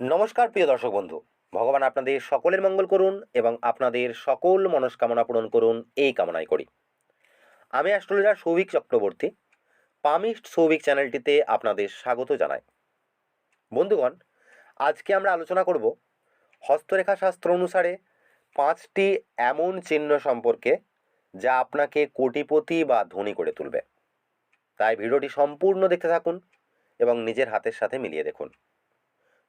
নমস্কার, প্রিয় দর্শক বন্ধু। ভগবান আপনাদের সকলের মঙ্গল করুন এবং আপনাদের সকল মনস্কামনা পূরণ করুন, এই কামনাই করি। আমি অ্যাস্ট্রোলজার সৌভিক চক্রবর্তী, পামিস্ট সৌভিক চ্যানেলটিতে আপনাদের স্বাগত জানাই। বন্ধুগণ, আজকে আমরা আলোচনা করব হস্তরেখা শাস্ত্র অনুসারে পাঁচটি এমন চিহ্ন সম্পর্কে যা আপনাকে কোটিপতি বা ধনী করে তুলবে। তাই ভিডিওটি সম্পূর্ণ দেখতে থাকুন এবং নিজের হাতের সাথে মিলিয়ে দেখুন।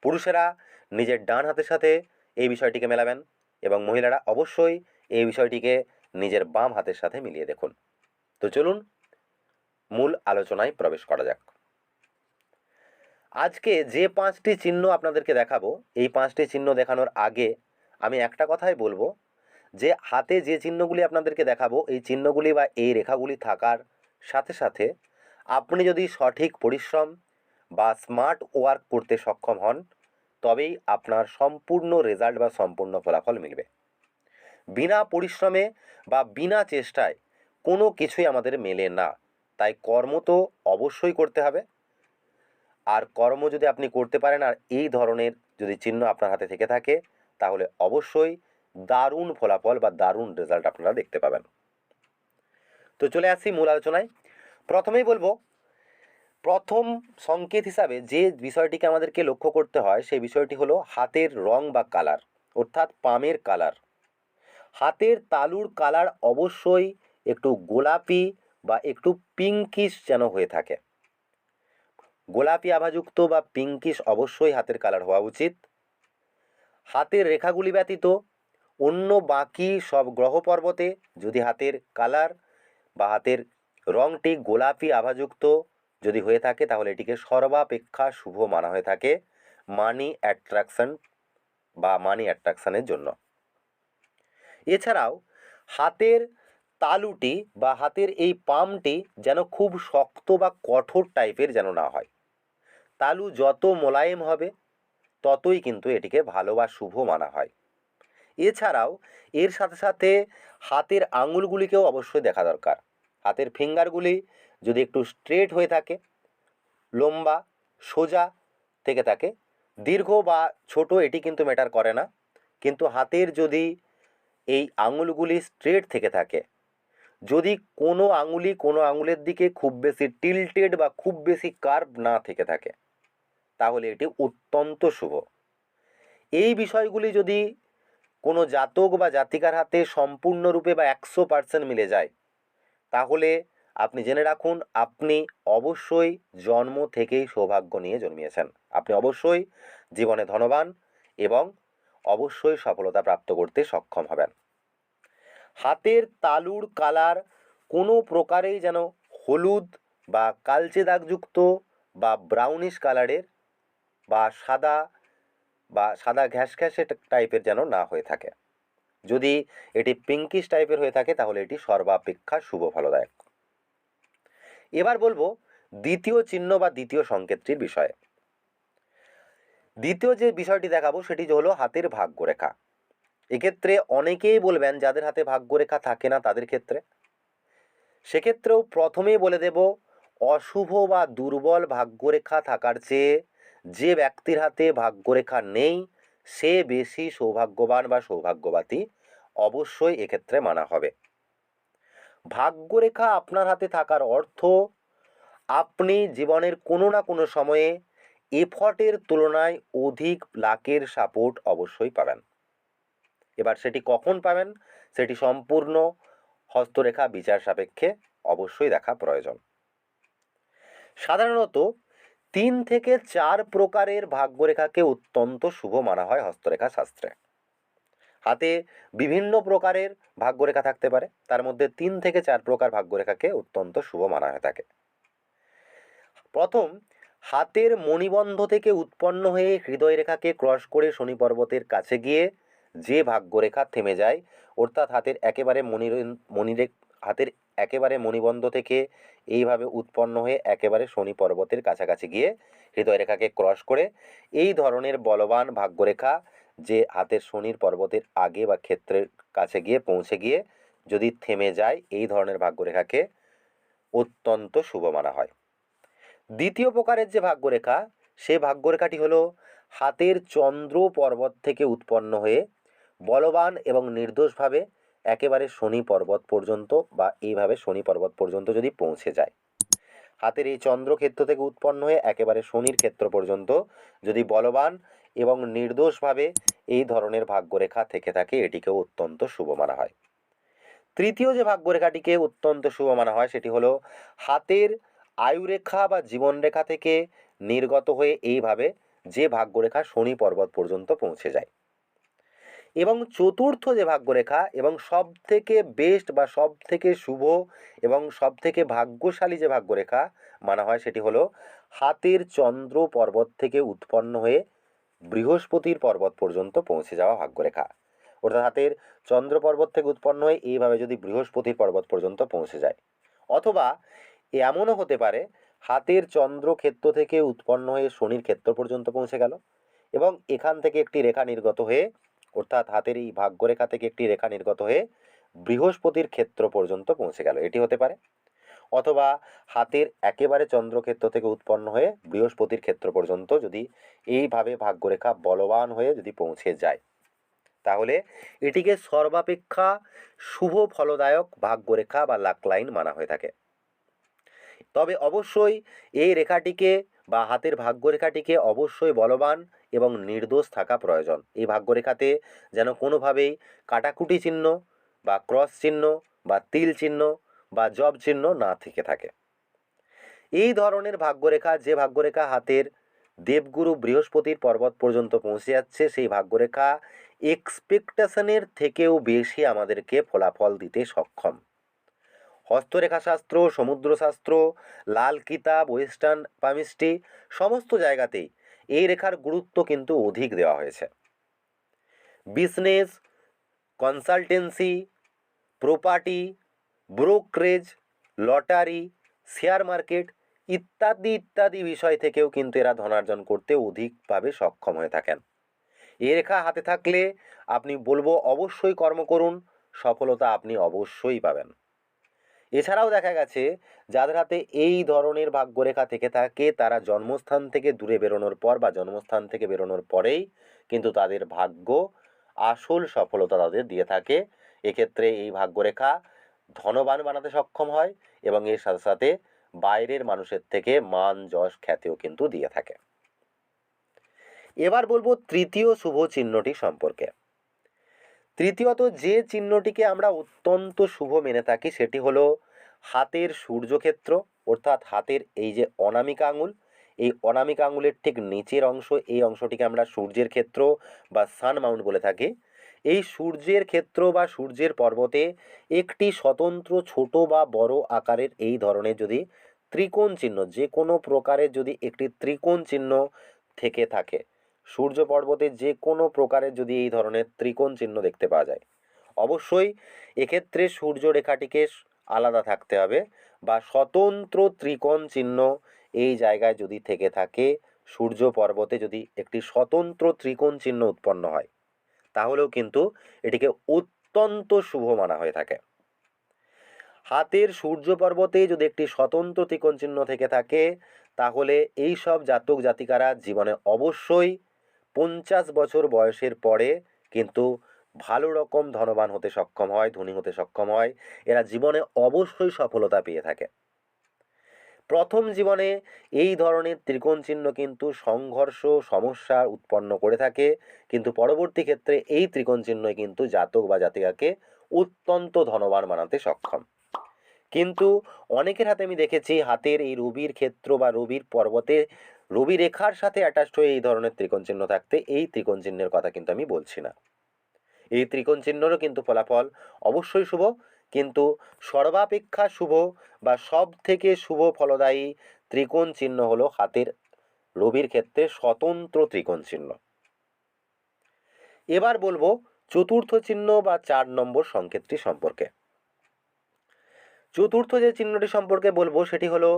পুরুষেরা নিজের ডান হাতের সাথে এই বিষয়টিকে মেলাবেন এবং মহিলারা অবশ্যই এই বিষয়টিকে নিজের বাম হাতের সাথে মিলিয়ে দেখুন। তো চলুন মূল আলোচনায় প্রবেশ করা যাক। আজকে যে পাঁচটি চিহ্ন আপনাদেরকে দেখাবো, এই পাঁচটি চিহ্ন দেখানোর আগে আমি একটা কথাই বলব যে হাতে যে চিহ্নগুলি আপনাদেরকে দেখাবো, এই চিহ্নগুলি বা এই রেখাগুলি থাকার সাথে সাথে আপনি যদি সঠিক পরিশ্রম বা স্মার্ট ওয়ার্ক করতে সক্ষম হন তবেই আপনার সম্পূর্ণ রেজাল্ট বা সম্পূর্ণ ফলাফল মিলবে। বিনা পরিশ্রমে বা বিনা চেষ্টায় কোনো কিছুই আমাদের মেলে না। তাই কর্ম তো অবশ্যই করতে হবে। আর কর্ম যদি আপনি করতে পারেন, আর এই ধরনের যদি চিহ্ন আপনার হাতে থেকে থাকে, তাহলে অবশ্যই দারুণ ফলাফল বা দারুণ রেজাল্ট আপনারা দেখতে পাবেন। তো চলে আসছি মূল আলোচনায়। প্রথমেই বলব প্রথম সংকেত হিসাবে যে বিষয়টিকে আমাদেরকে লক্ষ্য করতে হয়, সেই বিষয়টি হলো হাতের রং বা কালার, অর্থাৎ পামের কালার। হাতের তালুর কালার অবশ্যই একটু গোলাপি বা একটু পিঙ্কিশ যেন হয়ে থাকে। গোলাপি আভাযুক্ত বা পিঙ্কিশ অবশ্যই হাতের কালার হওয়া উচিত। হাতের রেখাগুলি ব্যতীত অন্য বাকি সব গ্রহ পর্বতে যদি হাতের কালার বা হাতের রংটি গোলাপি আভাযুক্ত যদি হয়ে থাকে তাহলে এটিকে সর্বাপেক্ষা শুভ মানা হয়ে থাকে মানি অ্যাট্রাকশন বা মানি অ্যাট্রাকশানের জন্য। এছাড়াও হাতের তালুটি বা হাতের এই পামটি যেন খুব শক্ত বা কঠোর টাইপের যেন না হয়। তালু যত মোলায়েম হবে, ততই কিন্তু এটিকে ভালো বা শুভ মানা হয়। এছাড়াও এর সাথে সাথে হাতের আঙুলগুলিকেও অবশ্যই দেখা দরকার। হাতের ফিঙ্গারগুলি যদি একটু স্ট্রেট হয়ে থাকে, লম্বা, সোজা থেকে থাকে, দীর্ঘ বা ছোট এটি কিন্তু ম্যাটার করে না। কিন্তু হাতের যদি এই আঙুলগুলি স্ট্রেট থেকে থাকে, যদি কোনো আঙুলি কোনো আঙুলের দিকে খুব বেশি টিল্টেড বা খুব বেশি কার্ভ না থেকে থাকে, তাহলে এটি অত্যন্ত শুভ। এই বিষয়গুলি যদি কোনো জাতক বা জাতিকার হাতে সম্পূর্ণরূপে বা একশো পার্সেন্ট মিলে যায়, তাহলে আপনি জেনে রাখুন, আপনি অবশ্যই জন্ম থেকেই সৌভাগ্য নিয়ে জন্মিয়েছেন। আপনি অবশ্যই জীবনে ধনবান এবং অবশ্যই সফলতা প্রাপ্ত করতে সক্ষম হবেন। হাতের তালুর কালার কোনো প্রকারেই যেন হলুদ বা কালচে দাগযুক্ত বা ব্রাউনিশ কালারের বা সাদা বা সাদা ঘ্যাস ঘ্যাসে টাইপের যেন না হয়ে থাকে। যদি এটি পিঙ্কিশ টাইপের হয়ে থাকে, তাহলে এটি সর্বাপেক্ষা শুভ ফলদায়ক। এবার বলব দ্বিতীয় চিহ্ন বা দ্বিতীয় সংকেতটির বিষয়ে। দ্বিতীয় যে বিষয়টি দেখাবো সেটি হলো হাতের ভাগ্যরেখা। এক্ষেত্রে অনেকেই বলবেন যাদের হাতে ভাগ্যরেখা থাকে না তাদের ক্ষেত্রে। সেক্ষেত্রেও প্রথমেই বলে দেব, অশুভ বা দুর্বল ভাগ্যরেখা থাকার চেয়ে যে ব্যক্তির হাতে ভাগ্যরেখা নেই, সে বেশি সৌভাগ্যবান বা সৌভাগ্যবতী অবশ্যই এক্ষেত্রে মানা হবে। ভাগ্যরেখা আপনার হাতে থাকার অর্থ, আপনি জীবনের কোনো না কোনো সময়ে এফর্টের তুলনায় অধিক লাকের সাপোর্ট অবশ্যই পাবেন। এবার সেটি কখন পাবেন, সেটি সম্পূর্ণ হস্তরেখা বিচার সাপেক্ষে অবশ্যই দেখা প্রয়োজন। সাধারণত তিন থেকে চার প্রকারের ভাগ্যরেখাকে অত্যন্ত শুভ মানা হয় হস্তরেখা শাস্ত্রে। হাতে বিভিন্ন প্রকারের ভাগ্যরেখা থাকতে পারে। তার মধ্যে তিন থেকে চার প্রকার ভাগ্যরেখাকে অত্যন্ত শুভ মানা হয়ে থাকে। প্রথম, হাতের মণিবন্ধ থেকে উৎপন্ন হয়ে হৃদয় রেখাকে ক্রস করে শনি পর্বতের কাছে গিয়ে যে ভাগ্যরেখা থেমে যায়, অর্থাৎ হাতের একেবারে মণির মণিরে হাতের একেবারে মণিবন্ধ থেকে এইভাবে উৎপন্ন হয়ে একেবারে শনি পর্বতের কাছাকাছি গিয়ে হৃদয় রেখাকে ক্রস করে এই ধরনের বলবান ভাগ্যরেখা যে হাতের শনির পর্বতের আগে বা ক্ষেত্রের কাছে গিয়ে পৌঁছে গিয়ে যদি থেমে যায়, এই ধরনের ভাগ্যরেখাকে অত্যন্ত শুভ মানা হয়। দ্বিতীয় প্রকারের যে ভাগ্যরেখা, সে ভাগ্যরেখাটি হলো হাতের চন্দ্র পর্বত থেকে উৎপন্ন হয়ে বলবান এবং নির্দোষভাবে একেবারে শনি পর্বত পর্যন্ত বা এইভাবে শনি পর্বত পর্যন্ত যদি পৌঁছে যায়। হাতের এই চন্দ্র ক্ষেত্র থেকে উৎপন্ন হয়ে একেবারে শনির ক্ষেত্র পর্যন্ত যদি বলবান এবং নির্দোষভাবে এই ধরনের ভাগ্যরেখা থেকে থাকে এটিকেও অত্যন্ত শুভ মানা হয়। তৃতীয় যে ভাগ্যরেখাটিকে অত্যন্ত শুভ মানা হয় সেটি হলো হাতের আয়ুরেখা বা জীবনরেখা থেকে নির্গত হয়ে এইভাবে যে ভাগ্যরেখা শনি পর্বত পর্যন্ত পৌঁছে যায়। এবং চতুর্থ যে ভাগ্যরেখা এবং সব থেকে বেস্ট বা সব থেকে শুভ এবং সব থেকে ভাগ্যশালী যে ভাগ্যরেখা মানা হয় সেটি হলো হাতের চন্দ্র পর্বত থেকে উৎপন্ন হয়ে বৃহস্পতির পর্বত পর্যন্ত পৌঁছে যাওয়া ভাগ্যরেখা। অর্থাৎ হাতের চন্দ্র পর্বত থেকে উৎপন্ন হয়ে এইভাবে যদি বৃহস্পতির পর্বত পর্যন্ত পৌঁছে যায়। অথবা এমনও হতে পারে, হাতের চন্দ্র ক্ষেত্র থেকে উৎপন্ন হয়ে শনির ক্ষেত্র পর্যন্ত পৌঁছে গেল এবং এখান থেকে একটি রেখা নির্গত হয়ে, অর্থাৎ হাতের এই ভাগ্যরেখা থেকে একটি রেখা নির্গত হয়ে বৃহস্পতির ক্ষেত্র পর্যন্ত পৌঁছে গেল। এটি হতে পারে অথবা হাতের একেবারে চন্দ্রক্ষেত্র থেকে উৎপন্ন হয়ে বৃহস্পতির ক্ষেত্র পর্যন্ত যদি এইভাবে ভাগ্যরেখা বলবান হয়ে যদি পৌঁছে যায়। তাহলে এটিকে সর্বাপেক্ষা শুভ ফলদায়ক ভাগ্যরেখা বা লাক লাইন মানা হয়ে থাকে। তবে অবশ্যই এই রেখাটিকে বা হাতের ভাগ্যরেখাটিকে অবশ্যই বলবান এবং নির্দোষ থাকা প্রয়োজন। এই ভাগ্যরেখাতে যেন কোনোভাবেই কাটাকুটি চিহ্ন বা ক্রস চিহ্ন বা তিল চিহ্ন বা জব চিহ্ন না থেকে থাকে। এই ধরনের ভাগ্যরেখা যে ভাগ্যরেখা হাতের দেবগুরু বৃহস্পতির পর্বত পর্যন্ত পৌঁছে যাচ্ছে, সেই ভাগ্যরেখা এক্সপেকটেশনের থেকেও বেশি আমাদেরকে ফলাফল দিতে সক্ষম। হস্তরেখাশাস্ত্র, সমুদ্রশাস্ত্র, লাল কিতাব, ওয়েস্টার্ন পামিস্ট্রি সমস্ত জায়গাতেই এই রেখার গুরুত্ব কিন্তু অধিক দেওয়া হয়েছে। Business, consultancy, property brokerage, lottery, share market ইত্যাদি ইত্যাদি বিষয় থেকেও কিন্তু এরা ধনার্জন করতে অধিকভাবে সক্ষম হয়ে থাকেন। এ রেখা হাতে থাকলে আপনি বলব অবশ্যই কর্ম করুন, সফলতা আপনি অবশ্যই পাবেন। এছাড়াও দেখা গেছে, যাদের হাতে এই ধরনের ভাগ্যরেখা থেকে থাকে, তারা জন্মস্থান থেকে দূরে বেরোনোর পর বা জন্মস্থান থেকে বেরোনোর পরেই কিন্তু তাদের ভাগ্য আসল সফলতা তাদের দিয়ে থাকে। এক্ষেত্রে এই ভাগ্যরেখা ধনবান বানাতে সক্ষম হয় এবং এর সাথে সাথে বাইরের মানুষের থেকে মান, যশ, খ্যাতিও কিন্তু দিয়ে থাকে। এবার বলব তৃতীয় শুভ চিহ্নটি সম্পর্কে। তৃতীয়ত যে চিহ্নটিকে আমরা অত্যন্ত শুভ মেনে থাকি সেটি হলো হাতের সূর্যক্ষেত্র, অর্থাৎ হাতের এই যে অনামিকা আঙুল, এই অনামিকা আঙুলের ঠিক নিচের অংশ, এই অংশটিকে আমরা সূর্যের ক্ষেত্র বা সান মাউন্ট বলে থাকি। এই সূর্যের ক্ষেত্র বা সূর্যের পর্বতে একটি স্বতন্ত্র ছোট বা বড় আকারের এই ধরনের যদি ত্রিকোণ চিহ্ন, যে কোনো প্রকারের যদি একটি ত্রিকোণ চিহ্ন থেকে থাকে, সূর্য পর্বতে যে কোনো প্রকারের যদি এই ধরনের ত্রিকোণ চিহ্ন দেখতে পাওয়া যায়, অবশ্যই এক্ষেত্রে সূর্য রেখাটিকে আলাদা থাকতে হবে বা স্বতন্ত্র ত্রিকোণ চিহ্ন এই জায়গায় যদি থেকে থাকে, সূর্য পর্বতে যদি একটি স্বতন্ত্র ত্রিকোণ চিহ্ন উৎপন্ন হয়। তাহলেও কিন্তু এটিকে অত্যন্ত শুভ মানা হয়ে থাকে। হাতের সূর্য পর্বতে যদি একটি স্বতন্ত্র ত্রিকোণ চিহ্ন থেকে থাকে, তাহলে এই সব জাতক জাতিকারা জীবনে অবশ্যই পঞ্চাশ বছর বয়সের পরে কিন্তু ভালো রকম ধনবান হতে সক্ষম হয়, ধনী হতে সক্ষম হয়। এরা জীবনে অবশ্যই সফলতা পেয়ে থাকে। প্রথম জীবনে এই ধরনের ত্রিকোণ চিহ্ন কিন্তু সংঘর্ষ সমস্যার উৎপন্ন করে থাকে। কিন্তু পরবর্তী ক্ষেত্রে এই ত্রিকোণ চিহ্নই কিন্তু জাতক বা জাতিকাকে অত্যন্ত ধনবান বানাতে সক্ষম। কিন্তু অনেকের হাতে আমি দেখেছি হাতের এই রবির ক্ষেত্র বা রবির পর্বতে রবি রেখার সাথে অ্যাটাচড হয়ে এই ধরনের ত্রিকোণ চিহ্ন থাকতে এই ত্রিকোণ চিহ্নের কথা কিন্তু আমি বলছি না। এই ত্রিকোণ চিহ্নেরও কিন্তু ফলাফল অবশ্যই শুভ। কিন্তু সর্বাপেক্ষা শুভ বা সব থেকে শুভ ফলদায়ী ত্রিকোণ চিহ্ন হলো হাতের রবির ক্ষেত্রে স্বতন্ত্র ত্রিকোণ চিহ্ন। এবার বলব চতুর্থ চিহ্ন বা চার নম্বর সংকেতটি সম্পর্কে। চতুর্থ যে চিহ্নটি সম্পর্কে বলব সেটি হলো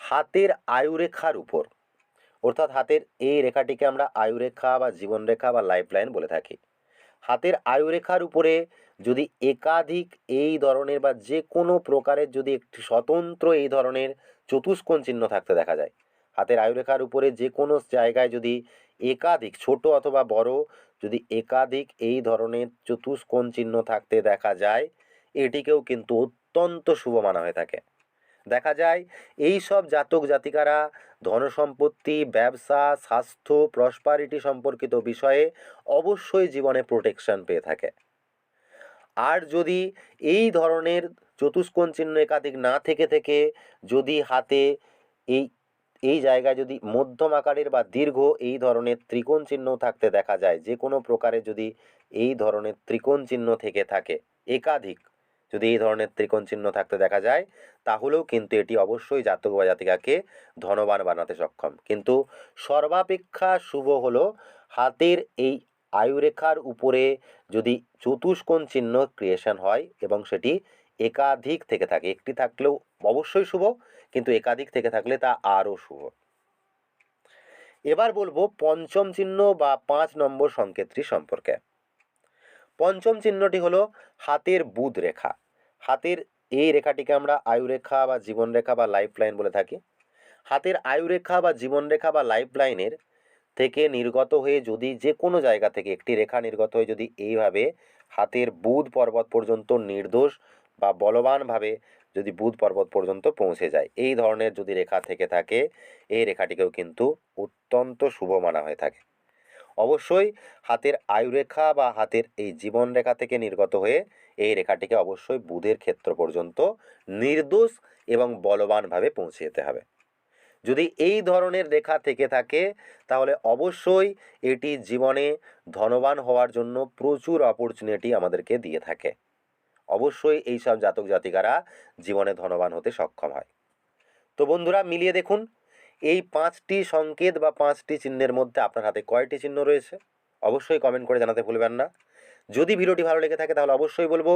হাতের আয়ুরেখার উপর। অর্থাৎ হাতের এই রেখাটিকে আমরা আয়ুরেখা বা জীবনরেখা বা লাইফ লাইন বলে থাকি। হাতের আয়ুরেখার উপরে যদি একাধিক এই ধরনের বা যে কোনো প্রকারের যদি একটি স্বতন্ত্র এই ধরনের চতুষ্কোণ চিহ্ন থাকতে দেখা যায়, হাতের আয়ুরেখার উপরে যে কোনো জায়গায় যদি একাধিক, ছোট অথবা বড়, যদি একাধিক এই ধরনের চতুষ্কোণ চিহ্ন থাকতে দেখা যায়, এটিকেও কিন্তু অত্যন্ত শুভ মানা হয়ে থাকে। দেখা যায়, এই সব জাতক জাতিকারা ধনসম্পত্তি, ব্যবসা, স্বাস্থ্য প্রসপারিটি সম্পর্কিত বিষয়ে অবশ্যই জীবনে প্রোটেকশন পেয়ে থাকে। আর যদি এই ধরনের চতুষ্কোণ চিহ্ন একাধিক না থেকে থেকে যদি হাতে এই এই জায়গায় যদি মধ্যম আকারের বা দীর্ঘ এই ধরনের ত্রিকোণ চিহ্ন থাকতে দেখা যায় যে কোনো প্রকারে যদি এই ধরনের ত্রিকোণ চিহ্ন থেকে থাকে, একাধিক যদি এই ধরনের ত্রিকোণ চিহ্ন থাকতে দেখা যায়, তাহলেও কিন্তু এটি অবশ্যই জাতক বা জাতিকাকে ধনবান বানাতে সক্ষম। কিন্তু সর্বাপেক্ষা শুভ হলো হাতের এই আয়ুরেখার উপরে যদি চতুষ্কোণ চিহ্ন ক্রিয়েশন হয় এবং সেটি একাধিক থেকে থাকে। একটি থাকলেও অবশ্যই শুভ, কিন্তু একাধিক থেকে থাকলে তা আরও শুভ। এবার বলব পঞ্চম চিহ্ন বা পাঁচ নম্বর সংকেতটি সম্পর্কে। পঞ্চম চিহ্নটি হলো হাতের বুধ রেখা। হাতের এই রেখাটিকে আমরা আয়ুরেখা বা জীবনরেখা বা লাইফ লাইন বলে থাকি। হাতের আয়ুরেখা বা জীবনরেখা বা লাইফ লাইনের থেকে নির্গত হয়ে যদি যে কোনো জায়গা থেকে একটি রেখা নির্গত হয়ে যদি এইভাবে হাতের বুধ পর্বত পর্যন্ত নির্দোষ বা বলবানভাবে যদি বুধ পর্বত পর্যন্ত পৌঁছে যায়, এই ধরনের যদি রেখা থেকে থাকে, এই রেখাটিকেও কিন্তু অত্যন্ত শুভ মানা হয়ে থাকে। অবশ্যই হাতের আয়ুরেখা বা হাতের এই জীবন রেখা থেকে নির্গত হয়ে এই রেখাটিকে অবশ্যই বুধের ক্ষেত্র পর্যন্ত নির্দোষ এবং বলবানভাবে পৌঁছে যেতে হবে। যদি এই ধরনের রেখা থেকে থাকে, তাহলে অবশ্যই এটি জীবনে ধনবান হওয়ার জন্য প্রচুর অপরচুনিটি আমাদেরকে দিয়ে থাকে। অবশ্যই এই সব জাতক জাতিকারা জীবনে ধনবান হতে সক্ষম হয়। তো বন্ধুরা, মিলিয়ে দেখুন এই পাঁচটি সংকেত বা পাঁচটি চিহ্নের মধ্যে আপনার হাতে কয়টি চিহ্ন রয়েছে? অবশ্যই কমেন্ট করে জানাতে ভুলবেন না। যদি ভিডিওটি ভালো লেগে থাকে তাহলে অবশ্যই বলব,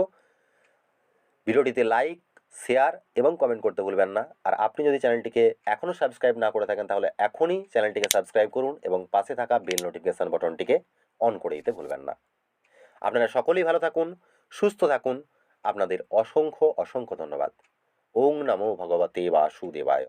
ভিডিওটিতে লাইক শেয়ার এবং কমেন্ট করতে ভুলবেন না। আর আপনি যদি চ্যানেলটিকে এখনও সাবস্ক্রাইব না করে থাকেন তাহলে এখনই চ্যানেলটিকে সাবস্ক্রাইব করুন এবং পাশে থাকা বেল নোটিফিকেশান বাটনটিকে অন করে দিতে ভুলবেন না। আপনারা সকলেই ভালো থাকুন, সুস্থ থাকুন। আপনাদের অসংখ্য অসংখ্য ধন্যবাদ। ওং নমো ভগবতে বাসুদেবায়।